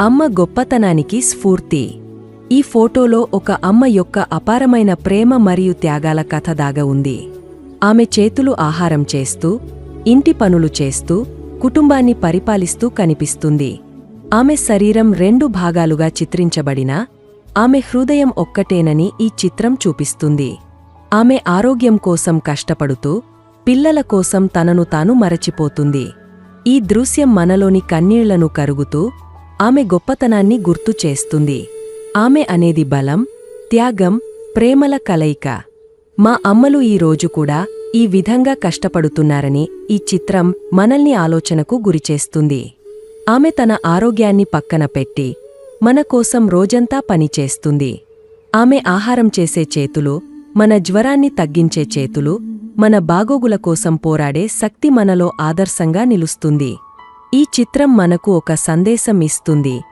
అమ్మ గొప్పతనానికి స్ఫూర్తి. ఈ ఫోటోలో ఒక అమ్మ యొక్క అపారమైన ప్రేమ మరియు త్యాగాల కథ దాగ ఉంది. ఆమె చేతులు ఆహారం చేస్తూ ఇంటి పనులు చేస్తూ కుటుంబాన్ని పరిపాలిస్తూ కనిపిస్తుంది. ఆమె శరీరం రెండు భాగాలుగా చిత్రించబడినా ఆమె హృదయం ఒక్కటేనని ఈ చిత్రం చూపిస్తుంది. ఆమె ఆరోగ్యం కోసం కష్టపడుతూ పిల్లల కోసం తనను తాను మరచిపోతుంది. ఈ దృశ్యం మనలోని కన్నీళ్ళను కరుగుతూ ఆమె గొప్పతనాన్ని గుర్తు చేస్తుంది. ఆమె అనేది బలం త్యాగం ప్రేమల కలయిక. మా అమ్మలు ఈ రోజు కూడా ఈ విధంగా కష్టపడుతున్నారని ఈ చిత్రం మనల్ని ఆలోచనకు గురిచేస్తుంది ఆమె తన ఆరోగ్యాన్ని పక్కన పెట్టి మన కోసం రోజంతా పనిచేస్తుంది ఆమె ఆహారం చేసే చేతులు మన జ్వరాన్ని తగ్గించే చేతులు మన బాగోగుల కోసం పోరాడే శక్తి మనలో ఆదర్శంగా నిలుస్తుంది. ఈ చిత్రం మనకు ఒక సందేశం ఇస్తుంది.